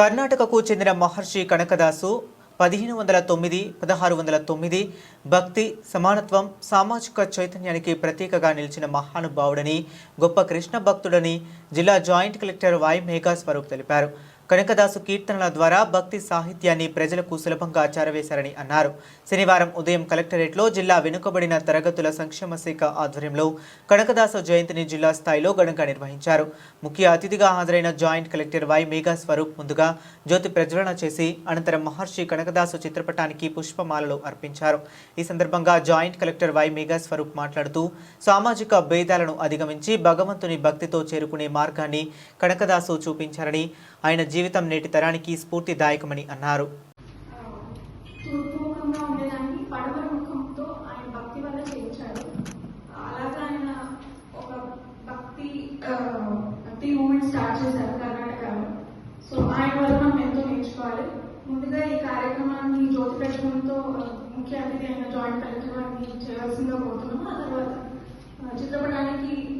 కర్ణాటకకు చెందిన మహర్షి కనకదాసు పదిహేను వందల తొమ్మిది పదహారు వందల తొమ్మిది భక్తి సమానత్వం సామాజిక చైతన్యానికి ప్రతీకగా నిలిచిన మహానుభావుడని గొప్ప కృష్ణ భక్తుడని జిల్లా joint collector Y Megha Swaroop తెలిపారు. కనకదాసు కీర్తనల ద్వారా భక్తి సాహిత్యాన్ని ప్రజలకు సులభంగా చేరవేశారని అన్నారు. శనివారం ఉదయం కలెక్టరేట్లో జిల్లా వెనుకబడిన తరగతుల సంక్షేమ శాఖ ఆధ్వర్యంలో కనకదాసు జయంతిని జిల్లా స్థాయిలో ఘనంగా నిర్వహించారు. ముఖ్య అతిథిగా హాజరైన joint collector Y Megha Swaroop ముందుగా జ్యోతి ప్రజ్వలన చేసి అనంతరం మహర్షి కనకదాసు చిత్రపటానికి పుష్పమాలలు అర్పించారు. ఈ సందర్భంగా joint collector Y Megha Swaroop మాట్లాడుతూ సామాజిక భేదాలను అధిగమించి భగవంతుని భక్తితో చేరుకునే మార్గాన్ని కనకదాసు చూపించారని ఆయన జీవితం నేటి తరానికి స్ఫూర్తిదాయకమని అన్నారు. స్టార్ట్ చేశారు కర్ణాటకలో. సో ఆయన వల్ల మనం ఎంతో నేర్చుకోవాలి. ముందుగా ఈ కార్యక్రమాన్ని జ్యోతి పెట్టడంతో ముఖ్య అతిథి అయిన జాయింట్ కలెక్టర్ గారిని కోరుతున్నాము. ఆ తర్వాత చిత్రపటానికి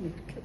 Okay.